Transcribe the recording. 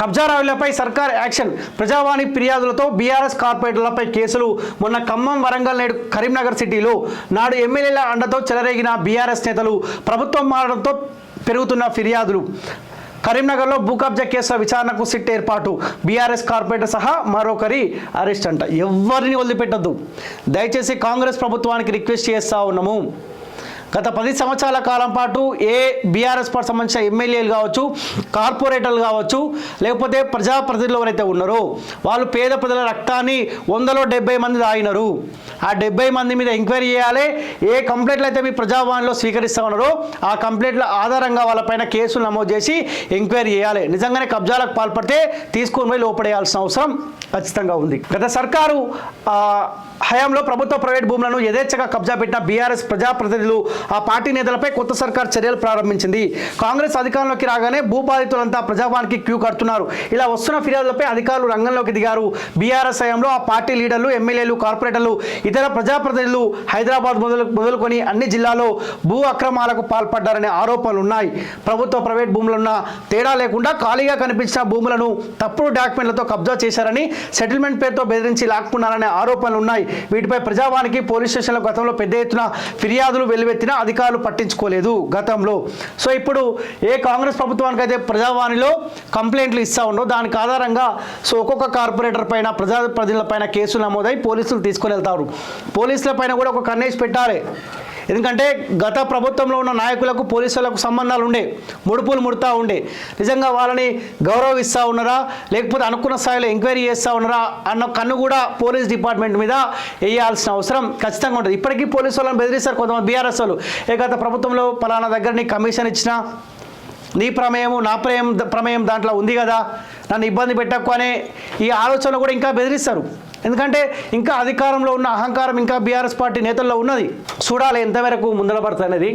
కబ్జారావులపై సర్కార్ యాక్షన్. ప్రజావాణి ఫిర్యాదులతో బీఆర్ఎస్ కార్పొరేటర్లపై కేసులు. మొన్న ఖమ్మం వరంగల్ నేడు కరీంనగర్ సిటీలో నాడు ఎమ్మెల్యేల అండతో చెలరేగిన బీఆర్ఎస్ నేతలు ప్రభుత్వం మారడంతో పెరుగుతున్న ఫిర్యాదులు. కరీంనగర్లో భూ కబ్జా కేసుల విచారణకు సిట్ ఏర్పాటు. బీఆర్ఎస్ కార్పొరేటర్ సహా మరొకరి అరెస్ట్ అంట. ఎవరిని వదిలిపెట్టద్దు. దయచేసి కాంగ్రెస్ ప్రభుత్వానికి రిక్వెస్ట్ చేస్తా ఉన్నాము. గత పది సంవత్సరాల కాలం పాటు ఏ బీఆర్ఎస్ పార్టీ సంబంధించిన ఎమ్మెల్యేలు కావచ్చు కార్పొరేటర్లు కావచ్చు లేకపోతే ప్రజాప్రతినిధులు ఎవరైతే ఉన్నారో వాళ్ళు పేద ప్రజల రక్తాన్ని వందలో డెబ్బై మంది తాగినారు. ఆ డెబ్బై మంది మీద ఎంక్వైరీ చేయాలి. ఏ కంప్లైంట్లు అయితే మీ ప్రజావాణిలో స్వీకరిస్తూ ఉన్నారో ఆ కంప్లైంట్ల ఆధారంగా వాళ్ళపైన కేసులు నమోదు చేసి ఎంక్వైరీ చేయాలి. నిజంగానే కబ్జాలకు పాల్పడితే తీసుకొని పోయి లోపడేయాల్సిన అవసరం ఖచ్చితంగా ఉంది. గత సర్కారు హయాంలో ప్రభుత్వ ప్రైవేట్ భూములను యథేచ్ఛగా కబ్జా పెట్టిన బీఆర్ఎస్ ప్రజాప్రతినిధులు ఆ పార్టీ నేతలపై కొత్త సర్కార్ చర్యలు ప్రారంభించింది. కాంగ్రెస్ అధికారంలోకి రాగానే భూబాధితులంతా ప్రజాభానికి క్యూ కడుతున్నారు. ఇలా వస్తున్న ఫిర్యాదులపై అధికారులు రంగంలోకి దిగారు. బీఆర్ఎస్ హయాంలో ఆ పార్టీ లీడర్లు ఎమ్మెల్యేలు కార్పొరేటర్లు ఇతర ప్రజాప్రతినిధులు హైదరాబాద్ మొదలు మొదలుకొని అన్ని జిల్లాలో భూ అక్రమాలకు పాల్పడ్డారనే ఆరోపణలు ఉన్నాయి ప్రభుత్వ ప్రైవేట్ భూములున్న తేడా లేకుండా ఖాళీగా కనిపించిన భూములను తప్పుడు డాక్యుమెంట్లతో కబ్జా చేశారని సెటిల్మెంట్ పేరుతో బెదిరించి లాక్కున్నారనే ఆరోపణలు ఉన్నాయి. వీటిపై ప్రజావానికి పోలీస్ స్టేషన్ల గతంలో పెద్ద ఎత్తున ఫిర్యాదులు వెల్లువెత్తినా అధికారులు పట్టించుకోలేదు గతంలో. సో ఇప్పుడు ఏ కాంగ్రెస్ ప్రభుత్వానికి అయితే ప్రజావాణిలో కంప్లైంట్లు ఇస్తా ఉండో దానికి ఆధారంగా సో ఒక్కొక్క కార్పొరేటర్ పైన ప్రజాప్రతినిధుల పైన కేసులు నమోదై పోలీసులు తీసుకొని వెళ్తారు. పోలీసుల పైన కూడా ఒక కన్నేసి పెట్టాలి. ఎందుకంటే గత ప్రభుత్వంలో ఉన్న నాయకులకు పోలీసులకు సంబంధాలు ఉండే ముడుపులు ముడుతూ ఉండే. నిజంగా వాళ్ళని గౌరవిస్తూ ఉన్నారా? లేకపోతే అనుకున్న స్థాయిలో ఎంక్వైరీ చేస్తూ ఉన్నారా? అన్న కన్ను కూడా పోలీస్ డిపార్ట్మెంట్ మీద వేయాల్సిన అవసరం ఖచ్చితంగా ఉంటుంది. ఇప్పటికీ పోలీసు వాళ్ళని బెదిరిస్తారు కొంతమంది బీఆర్ఎస్ వాళ్ళు. ఏ గత ప్రభుత్వంలో పలానా దగ్గర కమిషన్ ఇచ్చినా నీ ప్రమేయము నా ప్రమేయం ప్రమేయం దాంట్లో ఉంది కదా? నన్ను ఇబ్బంది పెట్టకు అనే ఈ ఆలోచనలు కూడా ఇంకా బెదిరిస్తారు. ఎందుకంటే ఇంకా అధికారంలో ఉన్న అహంకారం ఇంకా బీఆర్ఎస్ పార్టీ నేతల్లో ఉన్నది. చూడాలి ఎంతవరకు ముందర పడుతుంది అనేది.